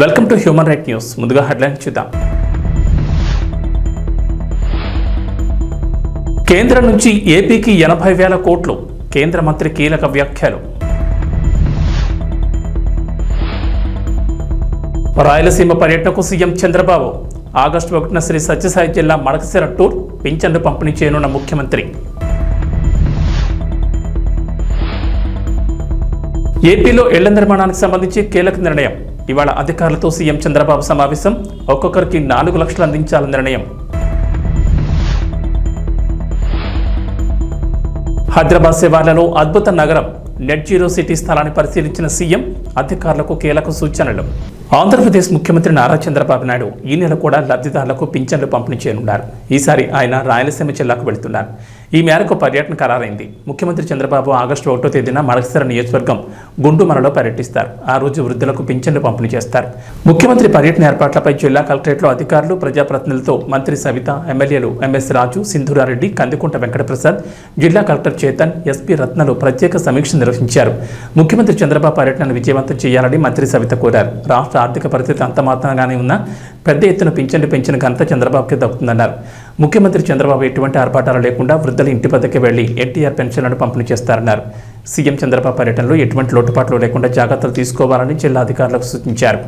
Welcome to human right news ముందుగా headline చూద్దాం. కేంద్రం నుంచి ఏపీకి ఎనభై వేల కోట్లు. కేంద్ర మంత్రి కీలక వ్యాఖ్యలు. రాయలసీమ పర్యటనకు సీఎం చంద్రబాబు. ఆగస్టు ఒకటిన శ్రీ సత్యసాయి జిల్లా మడకసిర టూర్ పింఛన్లు పంపిణీ చేయనున్న ముఖ్యమంత్రి. ఏపీలో ఇళ్ళ నిర్మాణానికి సంబంధించి కీలక నిర్ణయం. ఇవాళ అధికారులతో సీఎం చంద్రబాబు సమావేశం. ఒక్కొక్కరికి నాలుగు లక్షలు అందించాలని నిర్ణయం. హైదరాబాద్ శివార్లలో అద్భుత నగరం. నెట్ జీరో సిటీ స్థలాన్ని పరిశీలించిన సీఎం అధికారులకు కీలక సూచనలు. ఆంధ్రప్రదేశ్ ముఖ్యమంత్రి నారా చంద్రబాబు నాయుడు ఈ నెల కూడా లబ్ధిదారులకు పింఛన్లు పంపిణీ చేయనున్నారు. ఈసారి ఆయన రాయలసీమ జిల్లాకు వెళుతున్నారు. ఈ మేరకు పర్యటన ఖరారైంది. ముఖ్యమంత్రి చంద్రబాబు ఆగస్టు ఒకటో తేదీన మడకసిర నియోజకవర్గం గుండుమలలో పర్యటిస్తారు. ఆ రోజు వృద్ధులకు పింఛన్లు పంపిణీ చేస్తారు. ముఖ్యమంత్రి పర్యటన ఏర్పాట్లపై జిల్లా కలెక్టరేట్లో అధికారులు ప్రజాప్రతినిధులతో మంత్రి సవిత ఎమ్మెల్యేలు ఎంఎస్ రాజు సింధురారెడ్డి కందికుంట వెంకటప్రసాద్ జిల్లా కలెక్టర్ చేతన్ ఎస్పీ రత్నలు ప్రత్యేక సమీక్ష నిర్వహించారు. ముఖ్యమంత్రి చంద్రబాబు పర్యటనను విజయవంతం చేయాలని మంత్రి సవిత కోరారు. రాష్ట్ర ఆర్థిక పరిస్థితి అంతమాత్రంగానే ఉన్నా పెద్ద ఎత్తున పింఛన్లు పెంచిన ఘనత చంద్రబాబుకి దక్కుతుందన్నారు. ముఖ్యమంత్రి చంద్రబాబు ఎటువంటి ఆర్భాటాలు లేకుండా వృద్ధుల ఇంటి వద్దకే వెళ్ళి ఎన్టీఆర్ పెన్షన్లను పంపిణీ చేస్తారన్నారు. సీఎం చంద్రబాబు పర్యటనలో ఎటువంటి లోటుపాట్లు లేకుండా జాగ్రత్తలు తీసుకోవాలని జిల్లా అధికారులకు సూచించారు.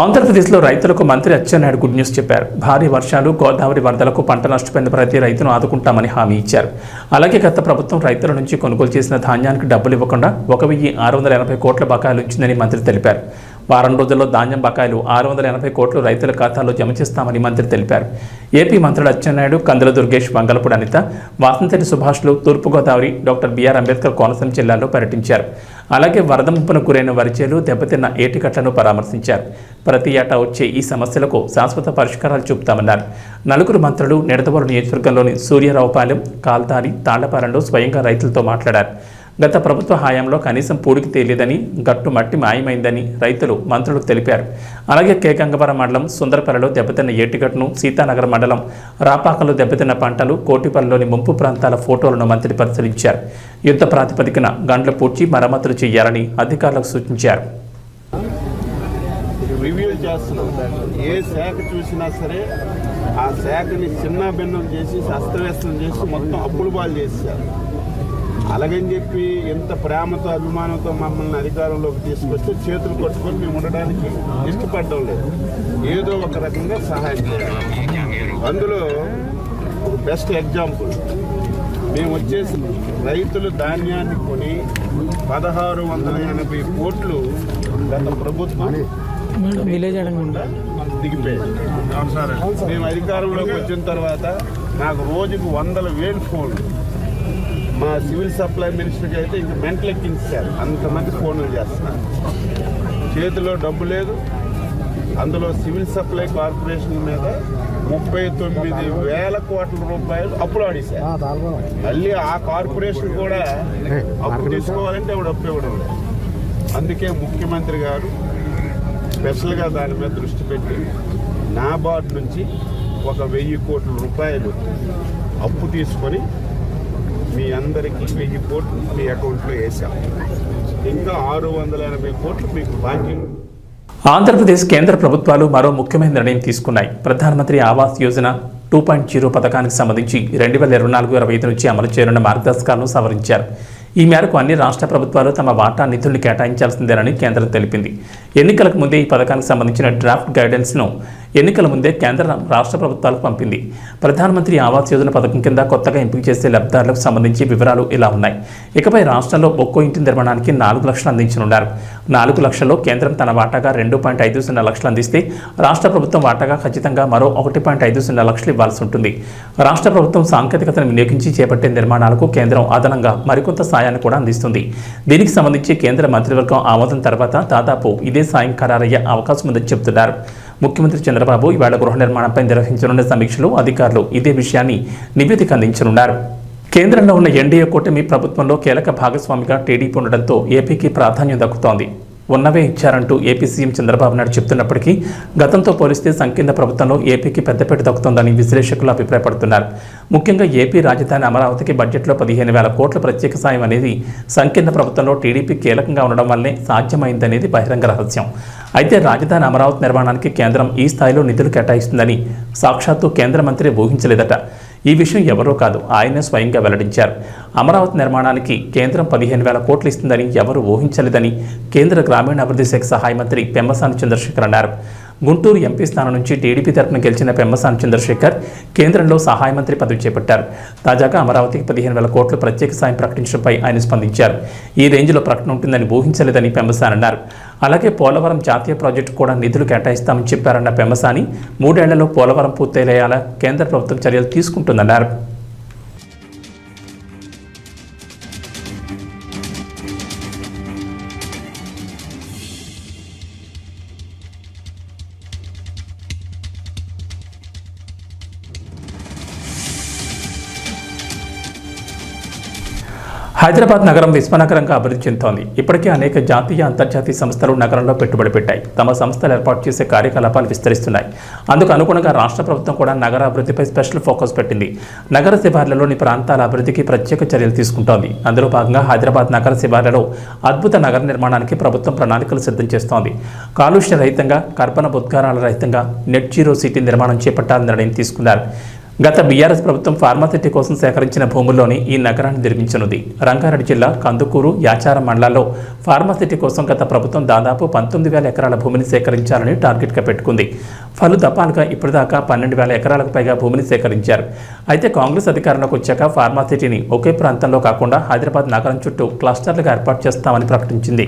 ఆంధ్రప్రదేశ్లో రైతులకు మంత్రి అచ్చెన్నాయుడు గుడ్ న్యూస్ చెప్పారు. భారీ వర్షాలు గోదావరి వరదలకు పంట నష్టపోయిన ప్రతి రైతును ఆదుకుంటామని హామీ ఇచ్చారు. అలాగే గత ప్రభుత్వం రైతుల నుంచి కొనుగోలు చేసిన ధాన్యానికి డబ్బులు ఇవ్వకుండా ఒక వెయ్యి ఆరు వందల ఎనభై కోట్ల బకాయిలు ఇచ్చిందని మంత్రి తెలిపారు. వారం రోజుల్లో ధాన్యం బకాయిలు ఆరు వందల ఎనభై కోట్లు రైతుల ఖాతాలో జమ చేస్తామని మంత్రి తెలిపారు. ఏపీ మంత్రులు అచ్చెన్నాయుడు కందుల దుర్గేష్ వంగలపూడి అనిత వాసంతటి సుభాష్లు తూర్పుగోదావరి డాక్టర్ బిఆర్ అంబేద్కర్ కోనసీమ జిల్లాలో పర్యటించారు. అలాగే వరద ముంపును గురైన వరిచేలు దెబ్బతిన్న ఏటికట్లను పరామర్శించారు. ప్రతి ఏటా వచ్చే ఈ సమస్యలకు శాశ్వత పరిష్కారాలు చూపుతామన్నారు. నలుగురు మంత్రులు నిడదవోలు నియోజకవర్గంలోని సూర్యరావుపాలెం కాల్దారి తాళ్ళపాలెంలో స్వయంగా రైతులతో మాట్లాడారు. గత ప్రభుత్వ హయాంలో కనీసం పూడికి తేలేదని గట్టు మట్టి మాయమైందని రైతులు మంత్రులకు తెలిపారు. అలాగే కేకంగవరం మండలం సుందరపల్లిలో దెబ్బతిన్న ఏటిగట్టును సీతానగర్ మండలం రాపాకలో దెబ్బతిన్న పంటలు కోటిపల్లిలోని ముంపు ప్రాంతాల ఫోటోలను మంత్రి పరిశీలించారు. యుద్ధ ప్రాతిపదికన గండ్లు పూడ్చి మరమ్మతులు చేయాలని అధికారులకు సూచించారు. రివ్యూ చేస్తున్నాం. ఏ శాఖ చూసినా సరే ఆ శాఖని చిన్న భిన్నం చేసి అస్తవ్యస్తం చేసి మొత్తం అప్పులు పాలు చేశారు. అలాగని చెప్పి ఎంత ప్రేమతో అభిమానంతో మమ్మల్ని అధికారంలోకి తీసుకొస్తే చేతులు కొట్టుకొని మేము ఉండడానికి ఇష్టపడడం లేదు. ఏదో ఒక రకంగా సహాయం చేయాలి. అందులో బెస్ట్ ఎగ్జాంపుల్ మేము వచ్చేసి రైతులు ధాన్యాన్ని కొని పదహారు వందల ఎనభై కోట్లు గత ప్రభుత్వం దిగిపోయాయి మేము అధికారంలోకి వచ్చిన తర్వాత నాకు రోజుకు వందల వేలు ఫోన్లు. మా సివిల్ సప్లై మినిస్టర్కి అయితే ఇంక మెంటలు ఎక్కించారు అంతమంది ఫోన్లు చేస్తున్నారు. చేతిలో డబ్బు లేదు. అందులో సివిల్ సప్లై కార్పొరేషన్ మీద ముప్పై తొమ్మిది వేల కోట్ల రూపాయలు అప్పులు ఆడేశారు. మళ్ళీ ఆ కార్పొరేషన్ కూడా అప్పు తీసుకోవాలంటే ఆవిడ అప్పు ఇవ్వడం లేదు. అందుకే ముఖ్యమంత్రి గారు స్పెషల్గా దాని మీద దృష్టి పెట్టి నాబార్డ్ నుంచి ఒక వెయ్యి కోట్ల రూపాయలు అప్పు తీసుకొని మీ అందరికీ వెయ్యి కోట్లు మీ అకౌంట్లో వేసాం ఇంకా ఆరు వందల ఎనభై కోట్లు మీకు బాకీ. ఆంధ్రప్రదేశ్ కేంద్ర ప్రభుత్వాలు మరో ముఖ్యమైన నిర్ణయం తీసుకున్నాయి. Pradhan Mantri Awas Yojana two point zero పథకానికి సంబంధించి రెండు వేల ఇరవై నాలుగు ఇరవై ఐదు నుంచి అమలు చేయనున్న మార్గదర్శకాలను సవరించారు. ఈ మేరకు అన్ని రాష్ట్ర ప్రభుత్వాలు తమ వాటా నిధుల్ని కేటాయించాల్సిందేనని కేంద్రం తెలిపింది. ఎన్నికలకు ముందే ఈ పథకానికి సంబంధించిన డ్రాఫ్ట్ గైడెన్స్ను ఎన్నికల ముందే కేంద్ర రాష్ట్ర ప్రభుత్వాలకు పంపింది. ప్రధానమంత్రి ఆవాస్ యోజన పథకం కింద కొత్తగా ఎంపిక చేసే లబ్ధిదారులకు సంబంధించి వివరాలు ఇలా ఉన్నాయి. ఇకపై రాష్ట్రంలో ఒక్కో ఇంటి నిర్మాణానికి నాలుగు లక్షలు అందించనున్నారు. నాలుగు లక్షల్లో కేంద్రం తన వాటాగా రెండు పాయింట్ ఐదు సున్నా లక్షలు అందిస్తే రాష్ట్ర ప్రభుత్వం వాటాగా ఖచ్చితంగా మరో ఒకటి పాయింట్ ఐదు సున్నా లక్షలు ఇవ్వాల్సి ఉంటుంది. రాష్ట్ర ప్రభుత్వం సాంకేతికతను వినియోగించి చేపట్టే నిర్మాణాలకు కేంద్రం అదనంగా మరికొంత సాయాన్ని కూడా అందిస్తుంది. దీనికి సంబంధించి కేంద్ర మంత్రివర్గం ఆమోదం తర్వాత దాదాపు ఇదే సాయం ఖరారయ్యే అవకాశం ఉందని చెబుతున్నారు. ముఖ్యమంత్రి చంద్రబాబు ఇవాళ గృహ నిర్మాణంపై నిర్వహించనున్న సమీక్షలో అధికారులు ఇదే విషయాన్ని నివేదిక అందించనున్నారు. కేంద్రంలో ఉన్న ఎన్డీఏ కూటమి ప్రభుత్వంలో కీలక భాగస్వామిగా టీడీపీ ఉండడంతో ఏపీకి ప్రాధాన్యం దక్కుతోంది. ఉన్నవే ఇచ్చారంటూ ఏపీ సీఎం చంద్రబాబు నాయుడు చెప్తున్నప్పటికీ గతంతో పోలిస్తే సంకీర్ణ ప్రభుత్వంలో ఏపీకి పెద్దపేట దక్కుతోందని విశ్లేషకులు అభిప్రాయపడుతున్నారు. ముఖ్యంగా ఏపీ రాజధాని అమరావతికి బడ్జెట్లో పదిహేను వేల కోట్ల ప్రత్యేక సాయం అనేది సంకీర్ణ ప్రభుత్వంలో టీడీపీ కీలకంగా ఉండడం వల్లే సాధ్యమైందనేది బహిరంగ రహస్యం. అయితే రాజధాని అమరావతి నిర్మాణానికి కేంద్రం ఈ స్థాయిలో నిధులు కేటాయిస్తుందని సాక్షాత్తు కేంద్ర మంత్రి ఊహించలేదట. ఈ విషయం ఎవరో కాదు ఆయనే స్వయంగా వెల్లడించారు. అమరావతి నిర్మాణానికి కేంద్రం పదిహేను వేల కోట్లు ఇస్తుందని ఎవరు ఊహించలేదని కేంద్ర గ్రామీణాభివృద్ధి శాఖ సహాయ మంత్రి పెమ్మసాని చంద్రశేఖర్ అన్నారు. గుంటూరు ఎంపీ స్థానం నుంచి టీడీపీ తరపున గెలిచిన పెమ్మసాని చంద్రశేఖర్ కేంద్రంలో సహాయ మంత్రి పదవి చేపట్టారు. తాజాగా అమరావతికి పదిహేను వేల కోట్లు ప్రత్యేక సాయం ప్రకటించడంపై ఆయన స్పందించారు. ఈ రేంజ్లో ప్రకటన ఉంటుందని ఊహించలేదని పెమ్మసాని అన్నారు. అలాగే పోలవరం జాతీయ ప్రాజెక్టు కూడా నిధులు కేటాయిస్తామని చెప్పారన్న పెమ్మసాని మూడేళ్ళలో పోలవరం పూర్తయ్యేలా కేంద్ర ప్రభుత్వం చర్యలు తీసుకుంటుందన్నారు. హైదరాబాద్ నగరం విశ్వనగరంగా అభివృద్ధి చెందుతోంది. ఇప్పటికే అనేక జాతీయ అంతర్జాతీయ సంస్థలు నగరంలో పెట్టుబడి పెట్టాయి. తమ సంస్థలు ఏర్పాటు చేసే కార్యకలాపాలు విస్తరిస్తున్నాయి. అందుకు అనుగుణంగా రాష్ట్ర ప్రభుత్వం కూడా నగర అభివృద్ధిపై స్పెషల్ ఫోకస్ పెట్టింది. నగర శివార్లలోని ప్రాంతాల అభివృద్ధికి ప్రత్యేక చర్యలు తీసుకుంటోంది. అందులో భాగంగా హైదరాబాద్ నగర శివార్లలో అద్భుత నగర నిర్మాణానికి ప్రభుత్వం ప్రణాళికలు సిద్ధం చేస్తోంది. కాలుష్య రహితంగా కర్బన ఉద్గారాల రహితంగా నెట్ జీరో సిటీ నిర్మాణం చేపట్టాలని నిర్ణయం తీసుకున్నారు. గత బీఆర్ఎస్ ప్రభుత్వం ఫార్మాసిటీ కోసం సేకరించిన భూముల్లోని ఈ నగరాన్ని నిర్మించనుంది. రంగారెడ్డి జిల్లా కందుకూరు యాచారం మండలాల్లో ఫార్మాసిటీ కోసం గత ప్రభుత్వం దాదాపు పంతొమ్మిది వేల ఎకరాల భూమిని సేకరించాలని టార్గెట్గా పెట్టుకుంది. పలు దఫాలుగా ఇప్పటిదాకా పన్నెండు వేల ఎకరాలకు పైగా భూమిని సేకరించారు. అయితే కాంగ్రెస్ అధికారంలోకి వచ్చాక ఫార్మాసిటీని ఒకే ప్రాంతంలో కాకుండా హైదరాబాద్ నగరం చుట్టూ క్లస్టర్లుగా ఏర్పాటు చేస్తామని ప్రకటించింది.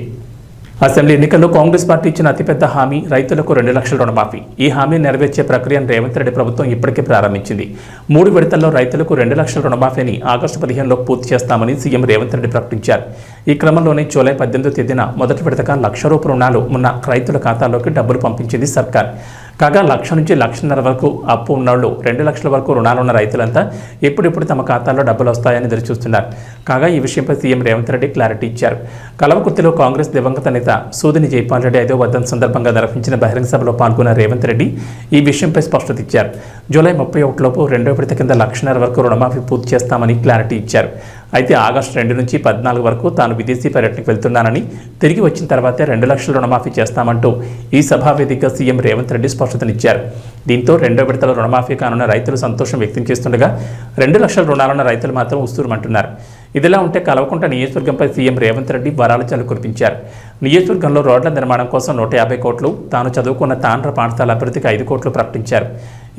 అసెంబ్లీ ఎన్నికల్లో కాంగ్రెస్ పార్టీ ఇచ్చిన అతిపెద్ద హామీ రైతులకు రెండు లక్షల రుణమాఫీ. ఈ హామీ నెరవేర్చే ప్రక్రియను రేవంత్ రెడ్డి ప్రభుత్వం ఇప్పటికే ప్రారంభించింది. మూడు విడతల్లో రైతులకు రెండు లక్షల రుణమాఫీని ఆగస్టు పదిహేనులో పూర్తి చేస్తామని సీఎం రేవంత్ రెడ్డి ప్రకటించారు. ఈ క్రమంలోనే జూలై పద్దెనిమిదో తేదీన మొదటి విడతగా లక్ష రూపాయల రుణాలు ఉన్న రైతుల ఖాతాలోకి డబ్బులు పంపించింది సర్కార్. కాగా లక్ష నుంచి లక్షన్నర వరకు అప్పు ఉన్నవాళ్ళు రెండు లక్షల వరకు రుణాలున్న రైతులంతా ఎప్పుడెప్పుడు తమ ఖాతాల్లో డబ్బులు వస్తాయని ఎదురుచూస్తున్నారు. కాగా ఈ విషయంపై సీఎం రేవంత్ రెడ్డి క్లారిటీ ఇచ్చారు. కలవకుర్తిలో కాంగ్రెస్ దివంగత నేత సూదిని జైపాల్ రెడ్డి ఐదో వర్ధన్ సందర్భంగా నిర్వహించిన బహిరంగ సభలో పాల్గొన్న రేవంత్ రెడ్డి ఈ విషయంపై స్పష్టత ఇచ్చారు. జూలై ముప్పై ఒకటిలోపు రెండో విడత కింద లక్షన్నర వరకు రుణమాఫీ పూర్తి చేస్తామని క్లారిటీ ఇచ్చారు. అయితే ఆగస్టు రెండు నుంచి పద్నాలుగు వరకు తాను విదేశీ పర్యటనకు వెళ్తున్నానని తిరిగి వచ్చిన తర్వాతే రెండు లక్షల రుణమాఫీ చేస్తామంటూ ఈ సభావేదికగా సీఎం రేవంత్ రెడ్డి స్పష్టతనిచ్చారు. దీంతో రెండో విడతల రుణమాఫీ కానున్న రైతులు సంతోషం వ్యక్తం చేస్తుండగా రెండు లక్షల రుణాలున్న రైతులు మాత్రం ఉస్తూరుమంటున్నారు. ఇదిలా ఉంటే కలవకుంట నియోజకవర్గంపై సీఎం రేవంత్ రెడ్డి వరాల చల్లు కురిపించారు నియోజకవర్గంలో రోడ్ల నిర్మాణం కోసం నూట యాభై కోట్లు తాను చదువుకున్న తాండ్ర పాఠశాల అభివృద్ధికి ఐదు కోట్లు ప్రకటించారు.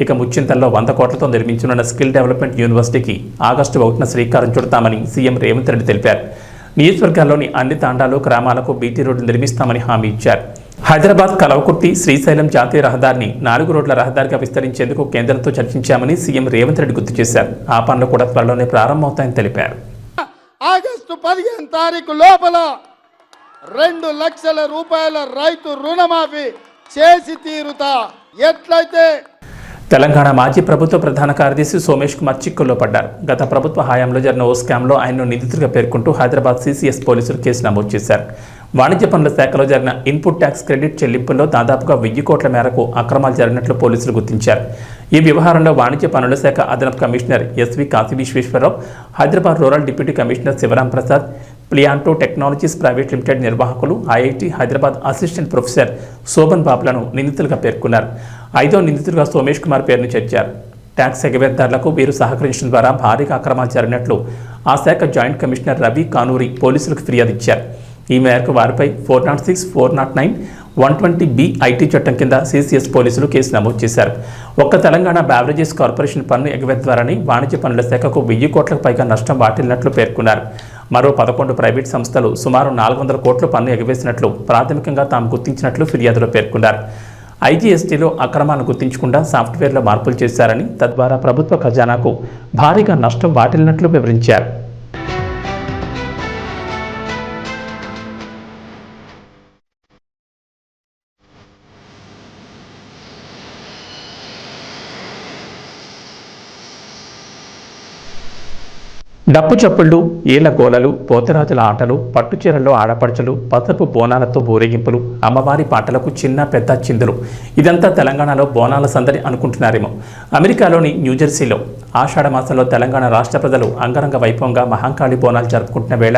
ఇక ముచ్చింతల్లో వంద కోట్లతో నిర్మించనున్న స్కిల్ డెవలప్మెంట్ యూనివర్సిటీకి ఆగస్టు ఒకటిన శ్రీకారం చుడతామని సీఎం రేవంత్ రెడ్డి తెలిపారు. నియోజకవర్గాల్లోని అన్ని తాండాలు గ్రామాలకు బీటీ రోడ్డు నిర్మిస్తామని హామీ ఇచ్చారు. హైదరాబాద్ కలవకుర్తి శ్రీశైలం జాతీయ రహదారిని నాలుగు రోడ్ల రహదారిగా విస్తరించేందుకు కేంద్రంతో చర్చించామని సీఎం రేవంత్ రెడ్డి గుర్తు చేశారు. ఆ పనులు కూడా త్వరలోనే ప్రారంభమవుతాయని తెలిపారు. ఆగస్టు పదిహేను తారీఖు లోపల రెండు లక్షల రూపాయల రైతు రుణమాఫీ చేసి తీరుతా. ఎట్లయితే తెలంగాణ మాజీ ప్రభుత్వ ప్రధాన కార్యదర్శి సోమేష్ కుమార్ చిక్కుల్లో పడ్డారు. గత ప్రభుత్వ హయాంలో జరిగిన ఓ స్కామ్లో ఆయన్ను నిందితుడిగా పేర్కొంటూ హైదరాబాద్ సీసీఎస్ పోలీసులు కేసు నమోదు చేశారు. వాణిజ్య పనుల శాఖలో జరిగిన ఇన్పుట్ ట్యాక్స్ క్రెడిట్ చెల్లింపుల్లో దాదాపుగా వెయ్యి కోట్ల మేరకు అక్రమాలు జరిగినట్లు పోలీసులు గుర్తించారు. ఈ వ్యవహారంలో వాణిజ్య పనుల శాఖ అదనపు commissioner S V Kasi Visweswara Rao Hyderabad rural deputy commissioner Sivaram Prasad Pliyanto technologies private limited నిర్వాహకులు IIT Hyderabad assistant professor Sobhan బాబులను నిందితులుగా పేర్కొన్నారు. ఐదో నిందితులుగా సోమేష్ కుమార్ పేరును చేర్చారు. ట్యాక్స్ ఎగవేతదారులకు వీరు సహకరించడం ద్వారా భారీగా అక్రమాలు జరిగినట్లు ఆ శాఖ జాయింట్ కమిషనర్ రవి కానూరి పోలీసులకు ఫిర్యాదు ఇచ్చారు. ఈ మేరకు వారిపై four nought six four nought nine one twenty B IT చట్టం కింద సీసీఎస్ పోలీసులు కేసు నమోదు చేశారు. ఒక్క తెలంగాణ బ్యావరేజెస్ కార్పొరేషన్ పన్ను ఎగవేత ద్వారానే వాణిజ్య పనుల శాఖకు వెయ్యి కోట్లకు పైగా నష్టం వాటిల్లినట్లు పేర్కొన్నారు. మరో పదకొండు ప్రైవేట్ సంస్థలు సుమారు నాలుగు వందల కోట్ల పన్ను ఎగవేసినట్లు ప్రాథమికంగా తాము గుర్తించినట్లు ఫిర్యాదులో పేర్కొన్నారు. ఐజీఎస్టీలో అక్రమాలను గుర్తించకుండా సాఫ్ట్వేర్లో మార్పులు చేశారని తద్వారా ప్రభుత్వ ఖజానాకు భారీగా నష్టం వాటిల్లినట్లు వివరించారు. డప్పు చప్పుళ్ళు ఈల గోలలు పోతరాజుల ఆటలు పట్టుచీరల్లో ఆడపడుచులు పసపు బోనాలతో ఊరేగింపులు అమ్మవారి పాటలకు చిన్న పెద్ద చిందులు. ఇదంతా తెలంగాణలో బోనాల సందడి అనుకుంటున్నారేమో. అమెరికాలోని న్యూజెర్సీలో ఆషాఢ మాసంలో తెలంగాణ రాష్ట్ర ప్రజలు అంగరంగ వైభవంగా మహంకాళి బోనాలు జరుపుకుంటున్న వేళ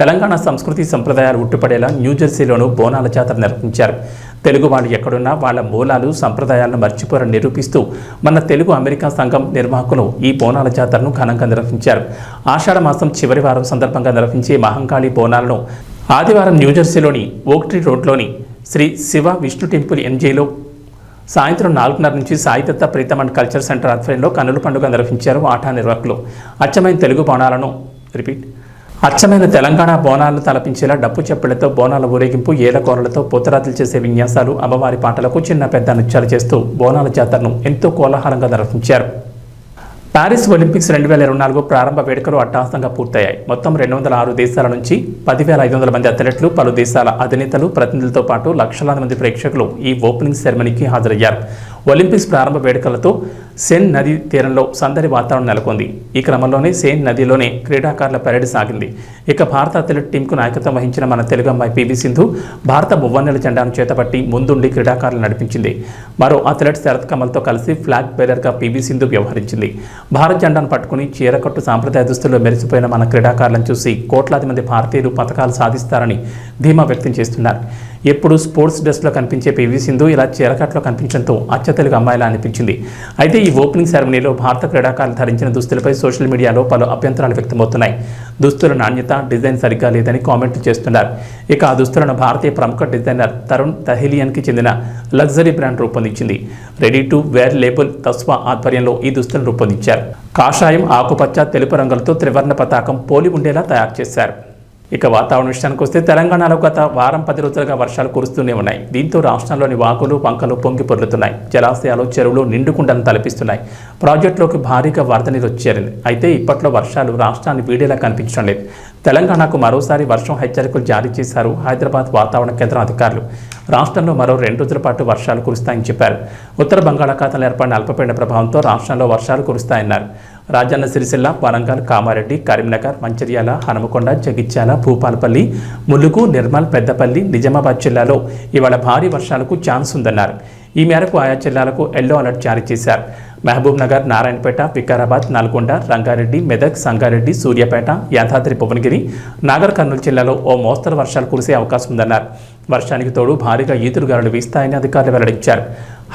తెలంగాణ సంస్కృతి సంప్రదాయాలు ఉట్టుపడేలా న్యూజెర్సీలోనూ బోనాల జాతర నిర్వహించారు. తెలుగు వాళ్ళు ఎక్కడున్నా వాళ్ళ మూలాలు సంప్రదాయాలను మర్చిపోరని నిరూపిస్తూ మన తెలుగు అమెరికా సంఘం నిర్వాహకులు ఈ బోనాల జాతరను ఘనంగా నిర్వహించారు. ఆషాఢ మాసం చివరి వారం సందర్భంగా నిర్వహించే మహంకాళి బోనాలను ఆదివారం న్యూజెర్సీలోని ఓక్ట్రీ రోడ్లోని శ్రీ శివ విష్ణు టెంపుల్ ఎంజేలో సాయంత్రం నాలుగున్నర నుంచి Saidatta Preetham and culture centre ఆధ్వర్యంలో కన్నుల పండుగ నిర్వహించారు ఆటా నిర్వాహకులు. అచ్చమైన తెలుగు బోనాలను రిపీట్ అచ్చమైన తెలంగాణ బోనాలను తలపించేలా డప్పు చెప్పులతో బోనాల ఊరేగింపు ఏలకోరలతో పూతరాతులు చేసే విన్యాసాలు అమ్మవారి పాటలకు చిన్న పెద్ద నృత్యాలు చేస్తూ బోనాల జాతరను ఎంతో కోలాహలంగా నిర్వహించారు. పారిస్ ఒలింపిక్స్ రెండు వేల ఇరవై నాలుగు ప్రారంభ వేడుకలు అట్టహాసంగా పూర్తయ్యాయి. మొత్తం రెండు వందల ఆరు దేశాల నుంచి పదివేల ఐదు వందల మంది అథ్లెట్లు పలు దేశాల అధినేతలు ప్రతినిధులతో పాటు లక్షలాది మంది ప్రేక్షకులు ఈ ఓపెనింగ్ సెరమనీకి హాజరయ్యారు. ఒలింపిక్స్ ప్రారంభ వేడుకలతో సెన్ నది తీరంలో సందడి వాతావరణం నెలకొంది. ఈ క్రమంలోనే సేన్ నదిలోనే క్రీడాకారుల పరేడ్ సాగింది. ఇక భారత అథ్లెట్ టీంకు నాయకత్వం వహించిన మన తెలుగు అమ్మాయి పివి సింధు భారత మువ్వన్నెల జెండాను చేతపట్టి ముందుండి క్రీడాకారులు నడిపించింది. మరో అథ్లెట్ శరత్ కమల్తో కలిసి ఫ్లాగ్ బేరర్గా పివి సింధు వ్యవహరించింది. భారత జెండాను పట్టుకుని చీరకట్టు సాంప్రదాయ దుస్తుల్లో మెరిసిపోయిన మన క్రీడాకారులను చూసి కోట్లాది మంది భారతీయులు పథకాలు సాధిస్తారని ధీమా వ్యక్తం చేస్తున్నారు. ఎప్పుడు స్పోర్ట్స్ డ్రెస్లో కనిపించే పివి సింధు ఇలా చీరకట్లో కనిపించడంతో అచ్చ తెలుగు అమ్మాయిలా అనిపించింది. అయితే ఈ ఓపెనింగ్ సెరమనీలో భారత క్రీడాకారులు ధరించిన దుస్తులపై సోషల్ మీడియాలో పలు అభ్యంతరాలు వ్యక్తమవుతున్నాయి. దుస్తుల నాణ్యత డిజైన్ సరిగ్గా లేదని కామెంట్లు చేస్తున్నారు. ఇక ఆ దుస్తులను భారతీయ ప్రముఖ డిజైనర్ తరుణ్ తహిలియన్కి చెందిన లగ్జరీ బ్రాండ్ రూపొందించింది. Ready to wear label Tasva ఆధ్వర్యంలో ఈ దుస్తులను రూపొందించారు. కాషాయం ఆకుపచ్చ తెలుపు రంగులతో త్రివర్ణ పతాకం పోలి ఉండేలా తయారు చేశారు. ఇక వాతావరణ విషయానికి వస్తే తెలంగాణలో గత వారం పది రోజులుగా వర్షాలు కురుస్తూనే ఉన్నాయి. దీంతో రాష్ట్రంలోని వాగులు వంకలు పొంగి పొర్లుతున్నాయి. జలాశయాలు చెరువులు నిండుకుండలను తలపిస్తున్నాయి. ప్రాజెక్టులోకి భారీగా వరద నీరు వచ్చేరింది అయితే ఇప్పట్లో వర్షాలు రాష్ట్రాన్ని వీడేలా కనిపించడం లేదు. తెలంగాణకు మరోసారి వర్షం హెచ్చరికలు జారీ చేశారు హైదరాబాద్ వాతావరణ కేంద్రం అధికారులు. రాష్ట్రంలో మరో రెండు రోజుల పాటు వర్షాలు కురుస్తాయని చెప్పారు. ఉత్తర బంగాళాఖాతంలో ఏర్పడిన అల్పపీడన ప్రభావంతో రాష్ట్రంలో వర్షాలు కురుస్తాయన్నారు. రాజన్న సిరిసిల్ల వరంగల్ కామారెడ్డి కరీంనగర్ మంచిర్యాల హనుమకొండ జగిత్యాల భూపాలపల్లి ములుగు నిర్మల్ పెద్దపల్లి నిజామాబాద్ జిల్లాలో ఇవాళ భారీ వర్షాలకు ఛాన్స్ ఉందన్నారు. ఈ మేరకు ఆయా జిల్లాలకు ఎల్లో అలర్ట్ జారీ చేశారు. మహబూబ్ నగర్ నారాయణపేట వికారాబాద్ నల్గొండ రంగారెడ్డి మెదక్ సంగారెడ్డి సూర్యాపేట యాదాద్రి భువనగిరి నాగర్ కర్నూలు జిల్లాలో ఓ మోస్తరు వర్షాలు కురిసే అవకాశం ఉందన్నారు. వర్షానికి తోడు భారీగా ఈదురుగాలులు వీస్తాయని అధికారులు వెల్లడించారు.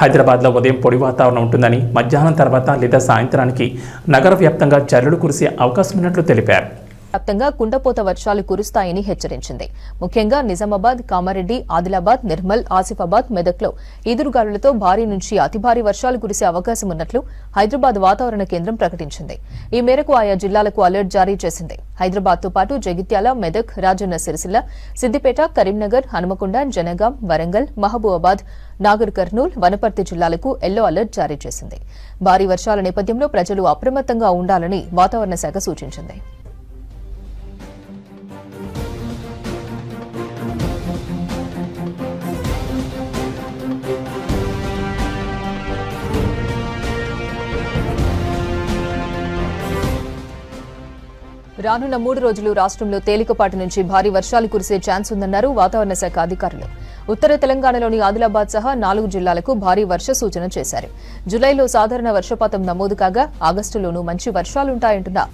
హైదరాబాద్లో ఉదయం పొడి వాతావరణం ఉంటుందని మధ్యాహ్నం తర్వాత లేదా సాయంత్రానికి నగర వ్యాప్తంగా చర్యలు కురిసే అవకాశం ఉన్నట్లు తెలిపారు. వ్యాప్తంగా కుండపోత వర్షాలు కురుస్తాయని హెచ్చరించింది. ముఖ్యంగా నిజామాబాద్ కామారెడ్డి ఆదిలాబాద్ నిర్మల్ ఆసిఫాబాద్ మెదక్లో ఈదురుగాలులతో భారీ నుంచి అతి భారీ వర్షాలు కురిసే అవకాశం ఉన్నట్లు హైదరాబాద్ వాతావరణ కేంద్రం ప్రకటించింది. ఈ మేరకు ఆయా జిల్లాలకు అలర్ట్ జారీ చేసింది. హైదరాబాద్తో పాటు జగిత్యాల మెదక్ రాజన్న సిరిసిల్ల సిద్దిపేట కరీంనగర్ హనుమకొండ జనగాం వరంగల్ మహబూబాబాద్ నాగర్ కర్నూల్ వనపర్తి జిల్లాలకు ఎల్లో అలర్ట్ జారీ చేసింది. భారీ వర్షాల నేపథ్యంలో ప్రజలు అప్రమత్తంగా ఉండాలని వాతావరణ శాఖ సూచించింది. రానున్న మూడు రోజులు రాష్ట్రంలో తేలికపాటి నుంచి భారీ వర్షాలు కురిసే ఛాన్స్ ఉందన్నారు వాతావరణ శాఖ అధికారులు. ఉత్తర తెలంగాణలోని ఆదిలాబాద్ సహా నాలుగు జిల్లాలకు భారీ వర్ష సూచన చేశారు. జులైలో సాధారణ వర్షపాతం నమోదు కాగా ఆగస్టులోనూ మంచి వర్షాలుంటాయంటున్నారు.